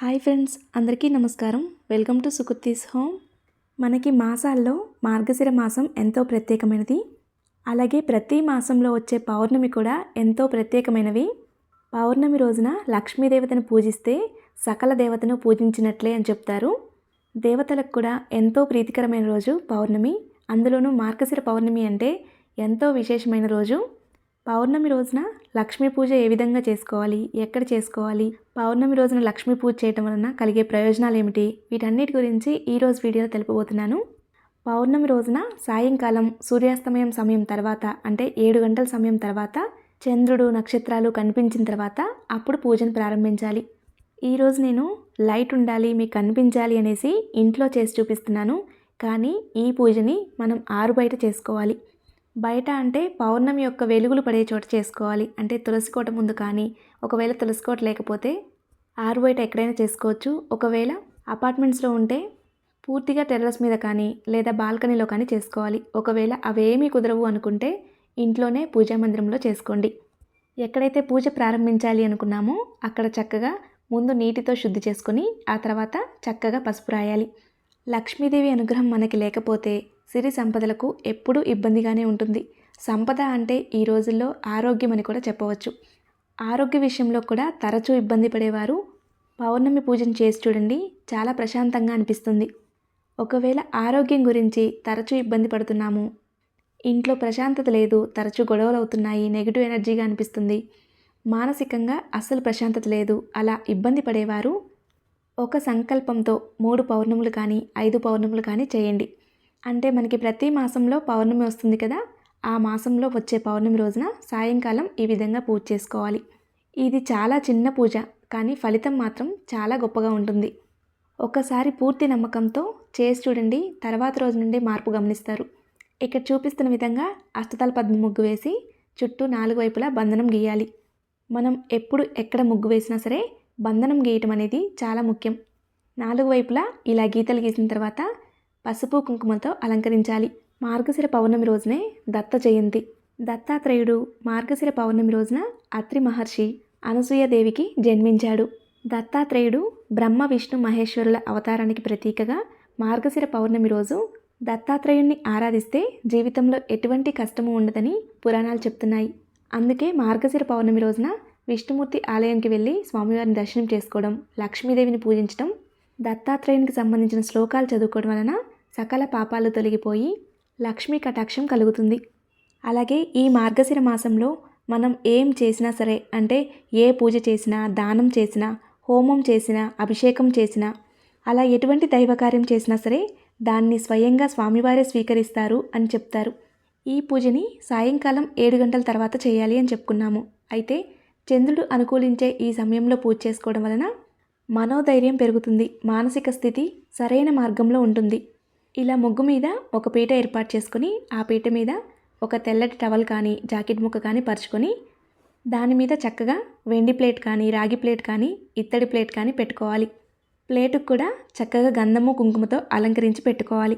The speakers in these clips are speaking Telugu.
హాయ్ ఫ్రెండ్స్ అందరికీ నమస్కారం. Welcome to Sukurthi's home. మనకి మాసాల్లో మార్గశిర మాసం ఎంతో ప్రత్యేకమైనది. అలాగే ప్రతి మాసంలో వచ్చే పౌర్ణమి కూడా ఎంతో ప్రత్యేకమైనవి. పౌర్ణమి రోజున లక్ష్మీదేవతను పూజిస్తే సకల దేవతను పూజించినట్లే అని చెప్తారు. దేవతలకు కూడా ఎంతో ప్రీతికరమైన రోజు పౌర్ణమి. అందులోనూ మార్గశిర పౌర్ణమి అంటే ఎంతో విశేషమైన రోజు. పౌర్ణమి రోజున లక్ష్మీ పూజ ఏ విధంగా చేసుకోవాలి? ఎక్కడ చేసుకోవాలి? పౌర్ణమి రోజున లక్ష్మీ పూజ చేయటం వలన కలిగే ప్రయోజనాలు ఏమిటి? వీటన్నిటి గురించి ఈరోజు వీడియోలో తెలుపబోతున్నాను. పౌర్ణమి రోజున సాయంకాలం సూర్యాస్తమయం సమయం తర్వాత అంటే ఏడు గంటల సమయం తర్వాత చంద్రుడు నక్షత్రాలు కనిపించిన తర్వాత అప్పుడు పూజను ప్రారంభించాలి. ఈరోజు నేను లైట్ ఉండాలి మీకు కనిపించాలి అనేసి ఇంట్లో చేసి చూపిస్తున్నాను. కానీ ఈ పూజని మనం ఆరు బయట చేసుకోవాలి. బయట అంటే పౌర్ణమి యొక్క వెలుగులు పడే చోట చేసుకోవాలి. అంటే తులసి కోట ముందు కానీ ఒకవేళ తులసి కోట లేకపోతే ఆరు బయట ఎక్కడైనా చేసుకోవచ్చు. ఒకవేళ అపార్ట్మెంట్స్లో ఉంటే పూర్తిగా టెర్రస్ మీద కానీ లేదా బాల్కనీలో కానీ చేసుకోవాలి. ఒకవేళ అవేమీ కుదరవు అనుకుంటే ఇంట్లోనే పూజా మందిరంలో చేసుకోండి. ఎక్కడైతే పూజ ప్రారంభించాలి అనుకున్నామో అక్కడ చక్కగా ముందు నీటితో శుద్ధి చేసుకొని ఆ తర్వాత చక్కగా పసుపు రాయాలి. లక్ష్మీదేవి అనుగ్రహం మనకి లేకపోతే సిరి సంపదలకు ఎప్పుడూ ఇబ్బందిగానే ఉంటుంది. సంపద అంటే ఈ రోజుల్లో ఆరోగ్యం అని కూడా చెప్పవచ్చు. ఆరోగ్య విషయంలో కూడా తరచూ ఇబ్బంది పడేవారు. పౌర్ణమి పూజను చేసి చూడండి చాలా ప్రశాంతంగా అనిపిస్తుంది. ఒకవేళ ఆరోగ్యం గురించి తరచూ ఇబ్బంది పడుతున్నాము. ఇంట్లో ప్రశాంతత లేదు తరచూ గొడవలు అవుతున్నాయి నెగిటివ్ ఎనర్జీగా అనిపిస్తుంది. మానసికంగా అస్సలు ప్రశాంతత లేదు అలా ఇబ్బంది పడేవారు. ఒక సంకల్పంతో మూడు పౌర్ణములు కానీ ఐదు పౌర్ణములు కానీ చేయండి. అంటే మనకి ప్రతి మాసంలో పౌర్ణమి వస్తుంది కదా ఆ మాసంలో వచ్చే పౌర్ణమి రోజున సాయంకాలం ఈ విధంగా పూజ చేసుకోవాలి. ఇది చాలా చిన్న పూజ కానీ ఫలితం మాత్రం చాలా గొప్పగా ఉంటుంది. ఒక్కసారి పూర్తి నమ్మకంతో చేసి చూడండి తర్వాత రోజు నుండి మార్పు గమనిస్తారు. ఇక్కడ చూపిస్తున్న విధంగా అష్టతల పద్మ ముగ్గు వేసి చుట్టూ నాలుగు వైపులా బంధనం గీయాలి. మనం ఎప్పుడు ఎక్కడ ముగ్గు వేసినా సరే బంధనం గీయటం అనేది చాలా ముఖ్యం. నాలుగు వైపులా ఇలా గీతలు గీసిన తర్వాత పసుపు కుంకుమతో అలంకరించాలి. మార్గశిర పౌర్ణమి రోజునే దత్త జయంతి. దత్తాత్రేయుడు మార్గశిర పౌర్ణమి రోజున అత్రి మహర్షి అనసూయదేవికి జన్మించాడు. దత్తాత్రేయుడు బ్రహ్మ విష్ణు మహేశ్వరుల అవతారానికి ప్రతీకగా మార్గశిర పౌర్ణమి రోజు దత్తాత్రేయుణ్ణి ఆరాధిస్తే జీవితంలో ఎటువంటి కష్టము ఉండదని పురాణాలు చెప్తున్నాయి. అందుకే మార్గశిర పౌర్ణమి రోజున విష్ణుమూర్తి ఆలయానికి వెళ్ళి స్వామివారిని దర్శనం చేసుకోవడం లక్ష్మీదేవిని పూజించడం దత్తాత్రేయునికి సంబంధించిన శ్లోకాలు చదువుకోవడం వలన సకల పాపాలు తొలగిపోయి లక్ష్మీ కటాక్షం కలుగుతుంది. అలాగే ఈ మార్గశిర మాసంలో మనం ఏం చేసినా సరే అంటే ఏ పూజ చేసినా దానం చేసినా హోమం చేసినా అభిషేకం చేసినా అలా ఎటువంటి దైవకార్యం చేసినా సరే దాన్ని స్వయంగా స్వామివారే స్వీకరిస్తారు అని చెప్తారు. ఈ పూజని సాయంకాలం ఏడు గంటల తర్వాత చేయాలి అని చెప్పుకున్నాము. అయితే చంద్రుడు అనుకూలించే ఈ సమయంలో పూజ చేసుకోవడం వలన మనోధైర్యం పెరుగుతుంది మానసిక స్థితి సరైన మార్గంలో ఉంటుంది. ఇలా ముగ్గు మీద ఒక పీట ఏర్పాటు చేసుకుని ఆ పీట మీద ఒక తెల్లటి టవల్ కానీ జాకెట్ ముక్క కానీ పరుచుకొని దాని మీద చక్కగా వెండి ప్లేట్ కానీ రాగి ప్లేట్ కానీ ఇత్తడి ప్లేట్ కానీ పెట్టుకోవాలి. ప్లేటుకు కూడా చక్కగా గంధము కుంకుమతో అలంకరించి పెట్టుకోవాలి.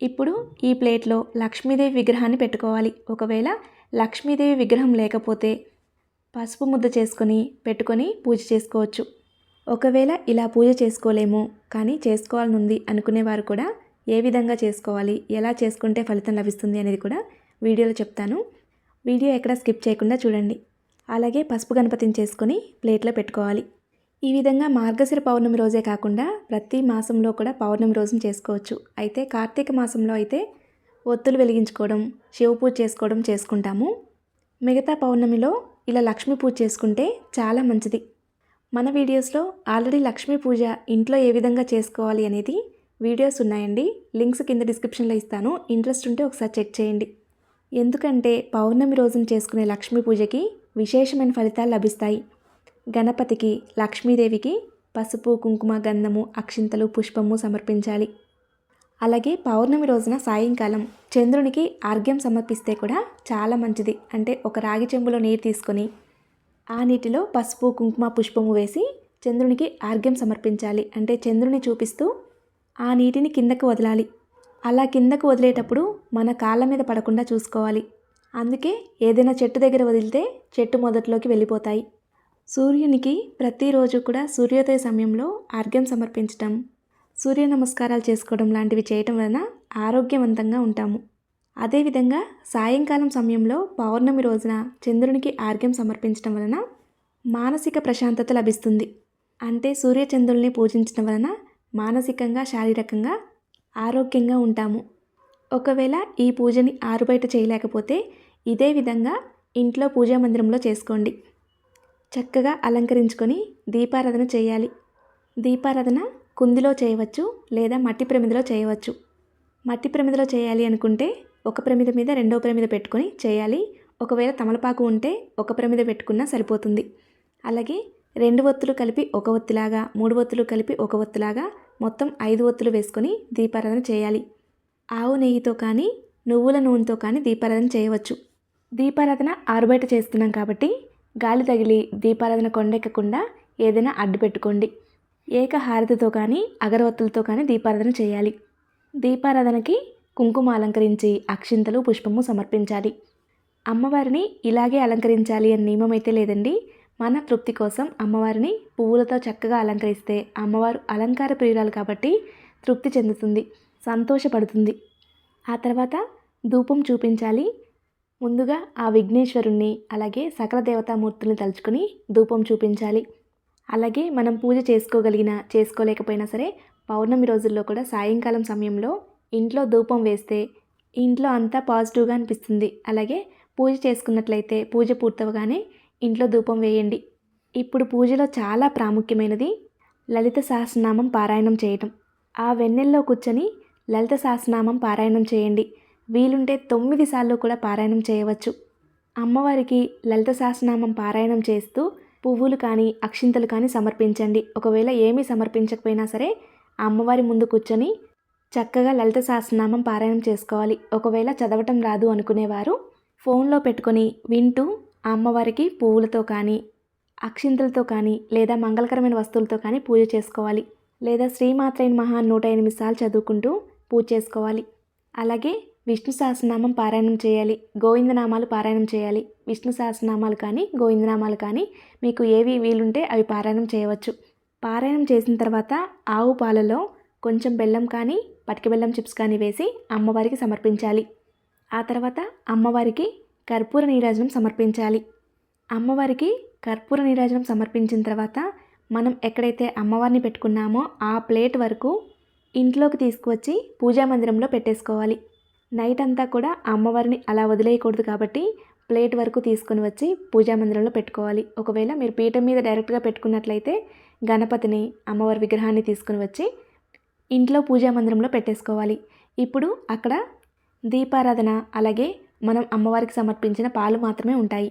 ఇప్పుడు ఈ ప్లేట్లో లక్ష్మీదేవి విగ్రహాన్ని పెట్టుకోవాలి. ఒకవేళ లక్ష్మీదేవి విగ్రహం లేకపోతే పసుపు ముద్ద చేసుకొని పెట్టుకొని పూజ చేసుకోవచ్చు. ఒకవేళ ఇలా పూజ చేసుకోలేము కానీ చేసుకోవాలని ఉంది అనుకునేవారు కూడా ఏ విధంగా చేసుకోవాలి ఎలా చేసుకుంటే ఫలితం లభిస్తుంది అనేది కూడా వీడియోలో చెప్తాను. వీడియో ఎక్కడ స్కిప్ చేయకుండా చూడండి. అలాగే పసుపు గణపతిని చేసుకొని ప్లేట్లో పెట్టుకోవాలి. ఈ విధంగా మార్గశిర పౌర్ణమి రోజే కాకుండా ప్రతి మాసంలో కూడా పౌర్ణమి రోజును చేసుకోవచ్చు. అయితే కార్తీక మాసంలో అయితే ఒత్తులు వెలిగించుకోవడం శివ పూజ చేసుకోవడం చేసుకుంటాము. మిగతా పౌర్ణమిలో ఇలా లక్ష్మీ పూజ చేసుకుంటే చాలా మంచిది. మన వీడియోస్లో ఆల్రెడీ లక్ష్మీ పూజ ఇంట్లో ఏ విధంగా చేసుకోవాలి అనేది వీడియోస్ ఉన్నాయండి. లింక్స్ కింద డిస్క్రిప్షన్లో ఇస్తాను. ఇంట్రెస్ట్ ఉంటే ఒకసారి చెక్ చేయండి. ఎందుకంటే పౌర్ణమి రోజున చేసుకునే లక్ష్మీ పూజకి విశేషమైన ఫలితాలు లభిస్తాయి. గణపతికి లక్ష్మీదేవికి పసుపు కుంకుమ గంధము అక్షింతలు పుష్పము సమర్పించాలి. అలాగే పౌర్ణమి రోజున సాయంకాలం చంద్రునికి ఆర్ఘ్యం సమర్పిస్తే కూడా చాలా మంచిది. అంటే ఒక రాగి చెంబులో నీరు తీసుకొని ఆ నీటిలో పసుపు కుంకుమ పుష్పము వేసి చంద్రునికి ఆర్ఘ్యం సమర్పించాలి. అంటే చంద్రుని చూపిస్తూ ఆ నీటిని కిందకు వదలాలి. అలా కిందకు వదిలేటప్పుడు మన కాళ్ళ మీద పడకుండా చూసుకోవాలి. అందుకే ఏదైనా చెట్టు దగ్గర వదిలితే చెట్టు మొదట్లోకి వెళ్ళిపోతాయి. సూర్యునికి ప్రతిరోజు కూడా సూర్యోదయ సమయంలో అర్ఘ్యం సమర్పించటం సూర్య నమస్కారాలు చేసుకోవడం లాంటివి చేయటం వలన ఆరోగ్యవంతంగా ఉంటాము. అదేవిధంగా సాయంకాలం సమయంలో పౌర్ణమి రోజున చంద్రునికి ఆర్ఘ్యం సమర్పించడం వలన మానసిక ప్రశాంతత లభిస్తుంది. అంటే సూర్యచంద్రుల్ని పూజించడం వలన మానసికంగా శారీరకంగా ఆరోగ్యంగా ఉంటాము. ఒకవేళ ఈ పూజని ఆరుబయట చేయలేకపోతే ఇదే విధంగా ఇంట్లో పూజా మందిరంలో చేసుకోండి. చక్కగా అలంకరించుకొని దీపారాధన చేయాలి. దీపారాధన కుందిలో చేయవచ్చు లేదా మట్టి ప్రమిదలో చేయవచ్చు. మట్టి ప్రమిదలో చేయాలి అనుకుంటే ఒక ప్రమిద మీద రెండో ప్రమిద పెట్టుకొని చేయాలి. ఒకవేళ తమలపాకు ఉంటే ఒక ప్రమిద పెట్టుకున్నా సరిపోతుంది. అలాగే రెండు ఒత్తులు కలిపి ఒక ఒత్తిలాగా మూడు ఒత్తులు కలిపి ఒక ఒత్తులాగా మొత్తం ఐదు ఒత్తులు వేసుకొని దీపారాధన చేయాలి. ఆవు నెయ్యితో కానీ నువ్వుల నూనెతో కానీ దీపారాధన చేయవచ్చు. దీపారాధన ఆరుబయట చేస్తున్నాం కాబట్టి గాలి తగిలి దీపారాధన కొండెక్కకుండా ఏదైనా అడ్డు పెట్టుకోండి. ఏక హారతితో కానీ అగరవత్తులతో కానీ దీపారాధన చేయాలి. దీపారాధనకి కుంకుమ అలంకరించి అక్షింతలు పుష్పము సమర్పించాలి. అమ్మవారిని ఇలాగే అలంకరించాలి అని నియమం అయితే లేదండి. మన తృప్తి కోసం అమ్మవారిని పువ్వులతో చక్కగా అలంకరిస్తే అమ్మవారు అలంకార ప్రియురాలు కాబట్టి తృప్తి చెందుతుంది సంతోషపడుతుంది. ఆ తర్వాత ధూపం చూపించాలి. ముందుగా ఆ విఘ్నేశ్వరుణ్ణి అలాగే సకల దేవతామూర్తుల్ని తలుచుకుని ధూపం చూపించాలి. అలాగే మనం పూజ చేసుకోగలిగిన చేసుకోలేకపోయినా సరే పౌర్ణమి రోజుల్లో కూడా సాయంకాలం సమయంలో ఇంట్లో ధూపం వేస్తే ఇంట్లో అంతా పాజిటివ్గా అనిపిస్తుంది. అలాగే పూజ చేసుకున్నట్లయితే పూజ పూర్తవగానే ఇంట్లో ధూపం వేయండి. ఇప్పుడు పూజలో చాలా ప్రాముఖ్యమైనది లలిత సహస్రనామం పారాయణం చేయటం. ఆ వెన్నెల్లో కూర్చొని లలిత సహస్రనామం పారాయణం చేయండి. వీలుంటే తొమ్మిది సార్లు కూడా పారాయణం చేయవచ్చు. అమ్మవారికి లలిత సహస్రనామం పారాయణం చేస్తూ పువ్వులు కానీ అక్షింతలు కానీ సమర్పించండి. ఒకవేళ ఏమీ సమర్పించకపోయినా సరే అమ్మవారి ముందు కూర్చొని చక్కగా లలిత సహస్రనామం పారాయణం చేసుకోవాలి. ఒకవేళ చదవటం రాదు అనుకునేవారు ఫోన్లో పెట్టుకొని వింటూ ఆ అమ్మవారికి పువ్వులతో కానీ అక్షింతలతో కానీ లేదా మంగళకరమైన వస్తువులతో కానీ పూజ చేసుకోవాలి. లేదా శ్రీమాత్రైన మహా నూట ఎనిమిది సార్లు చదువుకుంటూ పూజ చేసుకోవాలి. అలాగే విష్ణు సహస్రనామం పారాయణం చేయాలి. గోవిందనామాలు పారాయణం చేయాలి. విష్ణు సహస్రనామాలు కానీ గోవిందనామాలు కానీ మీకు ఏవి వీలుంటే అవి పారాయణం చేయవచ్చు. పారాయణం చేసిన తర్వాత ఆవు పాలలో కొంచెం బెల్లం కానీ పటిక బెల్లం చిప్స్ కానీ వేసి అమ్మవారికి సమర్పించాలి. ఆ తర్వాత అమ్మవారికి కర్పూర నీరాజనం సమర్పించాలి. అమ్మవారికి కర్పూర నీరాజనం సమర్పించిన తర్వాత మనం ఎక్కడైతే అమ్మవారిని పెట్టుకున్నామో ఆ ప్లేట్ వరకు ఇంట్లోకి తీసుకువచ్చి పూజా మందిరంలో పెట్టేసుకోవాలి. నైట్ అంతా కూడా అమ్మవారిని అలా వదిలేయకూడదు కాబట్టి ప్లేట్ వరకు తీసుకొని వచ్చి పూజా మందిరంలో పెట్టుకోవాలి. ఒకవేళ మీరు పీఠం మీద డైరెక్ట్గా పెట్టుకున్నట్లయితే గణపతిని అమ్మవారి విగ్రహాన్ని తీసుకుని వచ్చి ఇంట్లో పూజా మందిరంలో పెట్టేసుకోవాలి. ఇప్పుడు అక్కడ దీపారాధన అలాగే మనం అమ్మవారికి సమర్పించిన పాలు మాత్రమే ఉంటాయి.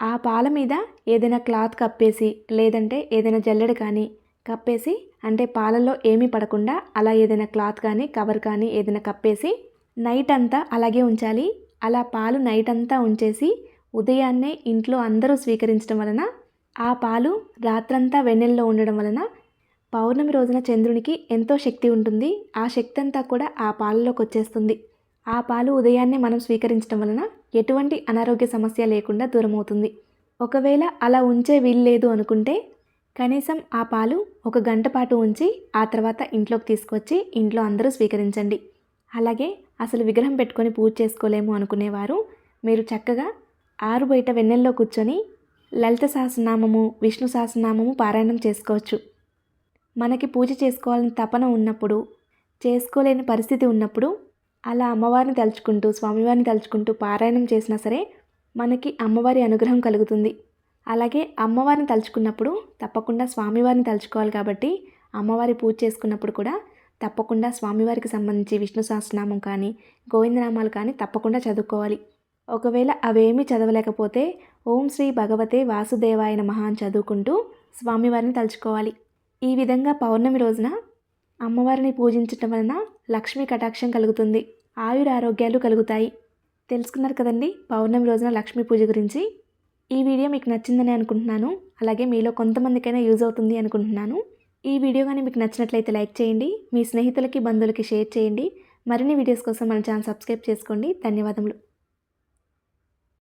ఆ పాల మీద ఏదైనా క్లాత్ కప్పేసి లేదంటే ఏదైనా జల్లెడ కానీ కప్పేసి అంటే పాలలో ఏమీ పడకుండా అలా ఏదైనా క్లాత్ కానీ కవర్ కానీ ఏదైనా కప్పేసి నైట్ అంతా అలాగే ఉంచాలి. అలా పాలు నైట్ అంతా ఉంచేసి ఉదయాన్నే ఇంట్లో అందరూ స్వీకరించడం వలన ఆ పాలు రాత్రంతా వెన్నెల్లో ఉండడం వలన పౌర్ణమి రోజున చంద్రునికి ఎంతో శక్తి ఉంటుంది. ఆ శక్తి అంతా కూడా ఆ పాలలోకి వచ్చేస్తుంది. ఆ పాలు ఉదయాన్నే మనం స్వీకరించడం వలన ఎటువంటి అనారోగ్య సమస్య లేకుండా దూరమవుతుంది. ఒకవేళ అలా ఉంచే వీలు లేదు అనుకుంటే కనీసం ఆ పాలు ఒక గంట పాటు ఉంచి ఆ తర్వాత ఇంట్లోకి తీసుకొచ్చి ఇంట్లో అందరూ స్వీకరించండి. అలాగే అసలు విగ్రహం పెట్టుకొని పూజ చేసుకోలేము అనుకునేవారు. మీరు చక్కగా ఆరు బయట వెన్నెల్లో కూర్చొని లలిత సహస్రనామము విష్ణు సహస్రనామము పారాయణం చేసుకోవచ్చు. మనకి పూజ చేసుకోవాలని తపన ఉన్నప్పుడు చేసుకోలేని పరిస్థితి ఉన్నప్పుడు అలా అమ్మవారిని తలుచుకుంటూ స్వామివారిని తలుచుకుంటూ పారాయణం చేసినా సరే మనకి అమ్మవారి అనుగ్రహం కలుగుతుంది. అలాగే అమ్మవారిని తలుచుకున్నప్పుడు తప్పకుండా స్వామివారిని తలుచుకోవాలి కాబట్టి అమ్మవారి పూజ చేసుకున్నప్పుడు కూడా తప్పకుండా స్వామివారికి సంబంధించి విష్ణు సహస్రనామం కానీ గోవిందనామాలు కానీ తప్పకుండా చదువుకోవాలి. ఒకవేళ అవేమీ చదవలేకపోతే ఓం శ్రీ భగవతే వాసుదేవాయ నమః అని చదువుకుంటూ స్వామివారిని తలుచుకోవాలి. ఈ విధంగా పౌర్ణమి రోజున అమ్మవారిని పూజించటం వలన లక్ష్మీ కటాక్షం కలుగుతుంది. ఆయుర ఆరోగ్యాలు కలుగుతాయి. తెలుసుకున్నారు కదండి? పౌర్ణమి రోజున లక్ష్మీ పూజ గురించి. ఈ వీడియో మీకు నచ్చిందని అనుకుంటున్నాను. అలాగే మీలో కొంతమందికైనా యూజ్ అవుతుంది అనుకుంటున్నాను. ఈ వీడియో కానీ మీకు నచ్చినట్లయితే లైక్ చేయండి. మీ స్నేహితులకి బంధువులకి షేర్ చేయండి. మరిన్ని వీడియోస్ కోసం మన ఛానల్ సబ్స్క్రైబ్ చేసుకోండి. ధన్యవాదములు.